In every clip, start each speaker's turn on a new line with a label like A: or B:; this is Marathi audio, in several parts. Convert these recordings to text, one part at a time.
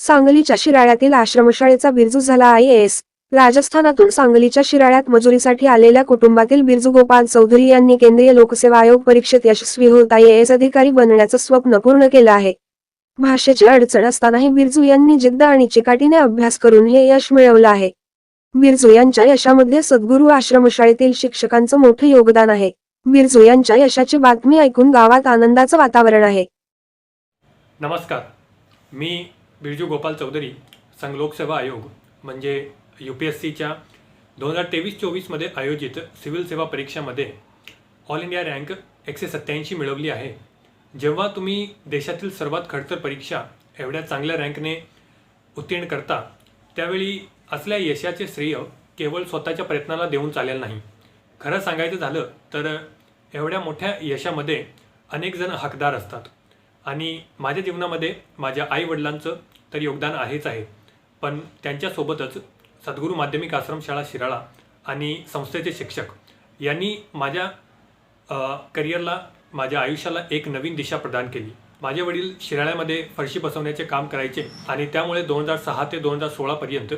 A: सांगलीच्या शिराळ्यातील आश्रमशाळेचा बिरजू झाला आय राजस्थानातून सांगलीच्या शिराळ्यात मजुरीसाठी आलेल्या कुटुंबातील बिरजू गोपाल चौधरी यांनी केंद्रीय लोकसेवा आयोग परीक्षेत यशस्वी होत आय अधिकारी बनण्याचं स्वप्न पूर्ण केलं आहे. भाषेची अडचण असतानाही बिरजू यांनी जिद्द आणि चिकाटीने अभ्यास करून हे यश मिळवलं आहे. बिरजू यांच्या यशामध्ये सद्गुरू आश्रमशाळेतील शिक्षकांचं मोठं योगदान आहे. बिरजू यांच्या यशाची बातमी ऐकून गावात आनंदाचं वातावरण आहे.
B: नमस्कार. मी बिरजू गोपाल चौधरी संघ लोकसेवा आयोग म्हणजे यू पी एस सीच्या दोन हजार तेवीस चोवीसमध्ये आयोजित सिव्हिल सेवा परीक्षामध्ये ऑल इंडिया रँक एकशे सत्त्याऐंशी मिळवली आहे. जेव्हा तुम्ही देशातील सर्वात खडतर परीक्षा एवढ्या चांगल्या रँकने उत्तीर्ण करता त्यावेळी असल्या यशाचे श्रेय केवळ स्वतःच्या प्रयत्नाला देऊन चालेल नाही. खरं सांगायचं झालं तर एवढ्या मोठ्या यशामध्ये अनेक जण हकदार असतात. आणि माझ्या जीवनामध्ये माझ्या आई वडिलांचं तर योगदान आहेच आहे. पण त्यांच्यासोबतच सद्गुरू माध्यमिक आश्रमशाळा शिराळा आणि संस्थेचे शिक्षक यांनी माझ्या करिअरला माझ्या आयुष्याला एक नवीन दिशा प्रदान केली. माझे वडील शिराळ्यामध्ये फरशी बसवण्याचे काम करायचे आणि त्यामुळे दोन हजार सहा ते दोन हजार सोळापर्यंत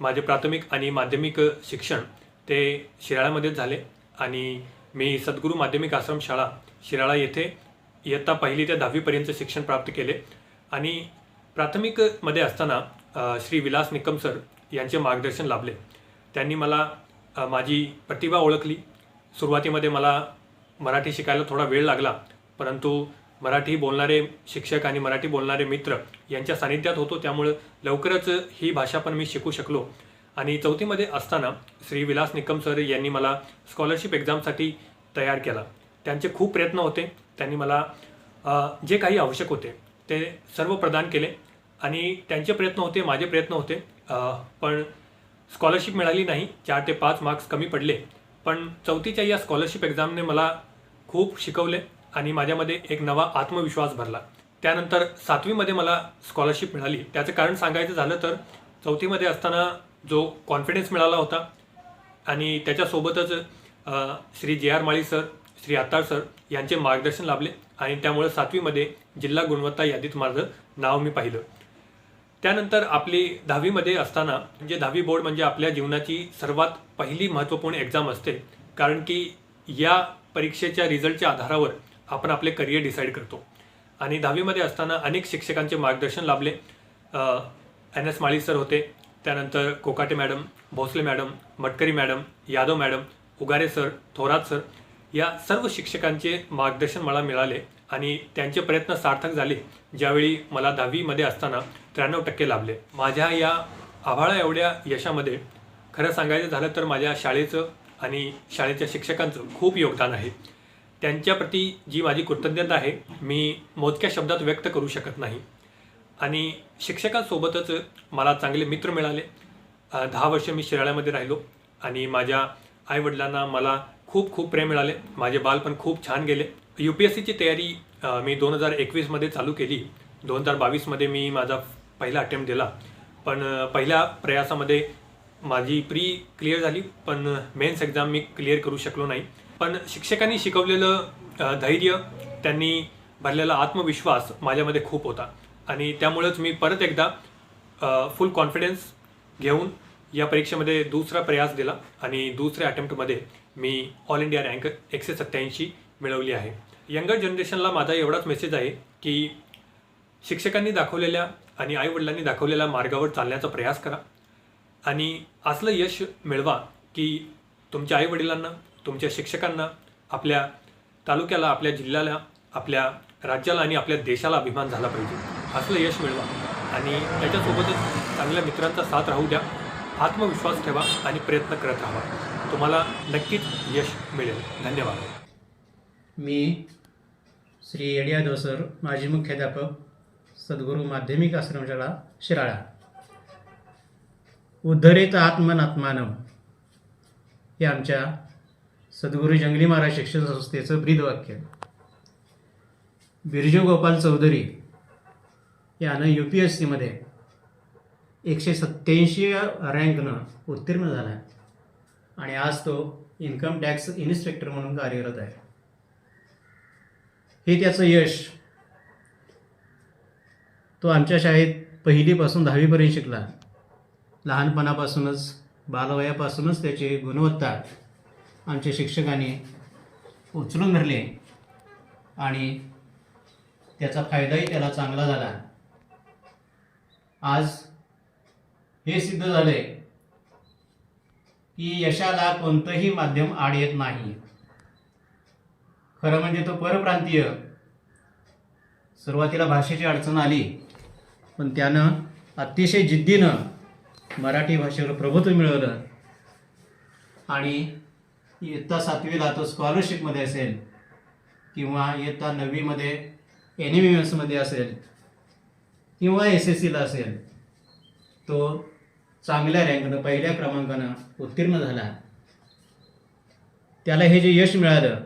B: माझे प्राथमिक आणि माध्यमिक शिक्षण ते शिराळ्यामध्येच झाले आणि मी सद्गुरू माध्यमिक आश्रमशाळा शिराळा येथे इयत्ता पहिली ते दहावीपर्यंत शिक्षण प्राप्त केले आणि प्राथमिकमध्ये असताना श्री विलास निकम सर यांचे मार्गदर्शन लाभले. त्यांनी मला माझी प्रतिभा ओळखली. सुरुवातीमध्ये मला मराठी शिकायला थोडा वेळ लागला परंतु मराठी बोलणारे शिक्षक आणि मराठी बोलणारे मित्र यांच्या सानिध्यात होतो त्यामुळं लवकरच ही भाषा पण मी शिकू शकलो. आणि चौथीमध्ये असताना श्री विलास निकम सर यांनी मला स्कॉलरशिप एक्झामसाठी तयार केला. त्यांचे खूप प्रयत्न होते. त्यांनी मला जे काही आवश्यक होते ते सर्व प्रदान केले आणि त्यांचे प्रयत्न होते माझे प्रयत्न होते. पण स्कॉलरशिप मिळाली नाही. चार ते पाच मार्क्स कमी पडले. पण चौथीच्या या स्कॉलरशिप एक्झामने मला खूप शिकवले आणि माझ्यामध्ये एक नवा आत्मविश्वास भरला. त्यानंतर सातवीमध्ये मला स्कॉलरशिप मिळाली. त्याचं कारण सांगायचं झालं तर चौथीमध्ये असताना जो कॉन्फिडन्स मिळाला होता आणि त्याच्यासोबतच Shri J R Mali sir Shri Attar sir यांचे मार्गदर्शन लाभले आणि त्यामुळे सातवीमध्ये जिल्हा गुणवत्ता यादीत माझं नाव मी पाहिलं. त्यानंतर आपली दहावीमध्ये असताना म्हणजे दहावी बोर्ड म्हणजे आपल्या जीवनाची सर्वात पहिली महत्त्वपूर्ण एक्झाम असते कारण की या परीक्षेच्या रिझल्टच्या आधारावर आपण आपले करिअर डिसाईड करतो. आणि दहावीमध्ये असताना अनेक शिक्षकांचे मार्गदर्शन लाभले. एन एस माळी सर होते त्यानंतर Kokate madam Bhosale madam Matkari madam Yadav madam Ugare sir Thorat sir या सर्व शिक्षकांचे मार्गदर्शन मला मिळाले आणि त्यांचे प्रयत्न सार्थक झाले ज्यावेळी मला दहावीमध्ये असताना त्र्याण्णव टक्के लाभले. माझ्या या आभाळा एवढ्या यशामध्ये खरं सांगायचं झालं तर माझ्या शाळेचं आणि शाळेच्या शिक्षकांचं खूप योगदान आहे. त्यांच्याप्रती जी माझी कृतज्ञता आहे मी मोजक्या शब्दात व्यक्त करू शकत नाही. आणि शिक्षकांसोबतच मला चांगले मित्र मिळाले. दहा वर्ष मी शिराळ्यामध्ये राहिलो आणि माझ्या आईवडिलांना मला खूप खूप प्रेम मिळाले. माझे बालपण खूप छान गेले. यू पी एस सीची तयारी मी दोन हजार एकवीसमध्ये चालू केली. दोन हजार बावीसमध्ये मी माझा पहिला अटेम्प्ट दिला. पण पहिल्या प्रयासामध्ये माझी प्री क्लिअर झाली. पण मेन्स एक्झाम मी क्लिअर करू शकलो नाही. पण शिक्षकांनी शिकवलेलं धैर्य त्यांनी भरलेला आत्मविश्वास माझ्यामध्ये खूप होता. आणि त्यामुळेच मी परत एकदा फुल कॉन्फिडन्स घेऊन या परीक्षेमध्ये दुसरा प्रयास दिला आणि दुसऱ्या अटेम्प्टमध्ये मी ऑल इंडिया रँक एकशे सत्त्याऐंशी मिळवली आहे. यंगर जनरेशनला माझा एवढाच मेसेज आहे की शिक्षकांनी दाखवलेल्या आणि आईवडिलांनी दाखवलेल्या मार्गावर चालण्याचा प्रयास करा. आणि असलं यश मिळवा की तुमच्या आईवडिलांना तुमच्या शिक्षकांना आपल्या तालुक्याला आपल्या जिल्ह्याला आपल्या राज्याला आणि आपल्या देशाला अभिमान झाला पाहिजे. असलं यश मिळवा. आणि त्याच्यासोबतच चांगल्या मित्रांचा साथ राहू द्या. आत्मविश्वास ठेवा आणि प्रयत्न करत राहा. तुम्हाला नक्कीच यश मिळेल. धन्यवाद.
C: मी श्री एडिया दोसर माजी मुख्याध्यापक सद्गुरू माध्यमिक आश्रमशाळा शिराळा. उद्धरित आत्मनात्मानम हे आमच्या सद्गुरू जंगली महाराज शिक्षण संस्थेचं ब्रीदवाक्य. बिरजू गोपाल चौधरी यानं यू पी एस सीमध्ये एकशे सत्त्याऐंशी रँकनं उत्तीर्ण झाला आहे आणि आज तो इन्कम टॅक्स इन्स्पेक्टर म्हणून कार्यरत आहे. हे त्याचं यश. तो आमच्या शाळेत पहिलीपासून दहावीपर्यंत शिकला. लहानपणापासूनच बालवयापासूनच त्याची गुणवत्ता आमच्या शिक्षकांनी उचलून धरले आणि त्याचा फायदाही त्याला चांगला झाला. आज हे सिद्ध झाले की यशाला कोणतंही माध्यम आड येत नाही. खरं म्हणजे तो परप्रांतीय. सुरुवातीला भाषेची अडचण आली पण त्यानं अतिशय जिद्दीनं मराठी भाषेवर प्रभुत्व मिळवलं. आणि इयत्ता सातवीला तो स्कॉलरशिपमध्ये असेल किंवा इयत्ता नववीमध्ये एन एम एम एसमध्ये असेल किंवा एस एस सीला असेल तो चांगल्या रँकनं पहिल्या क्रमांकानं उत्तीर्ण झाला. त्याला हे जे यश मिळालं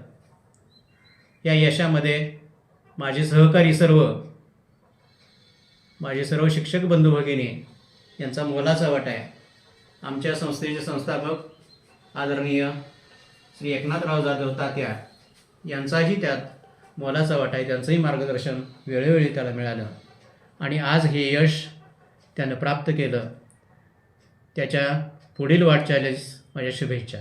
C: या यशामध्ये माझे सहकारी सर्व माझे सर्व शिक्षक बंधू भगिनी यांचा मोलाचा वाटा आहे. आमच्या संस्थेचे संस्थापक आदरणीय श्री एकनाथराव जाधव तात्या यांचाही त्यात मोलाचा वाटा आहे. त्यांचंही मार्गदर्शन वेळोवेळी त्याला मिळालं. आणि आज हे यश त्यानं प्राप्त केलं. त्याच्या पुढील वाटचालीस माझ्या शुभेच्छा.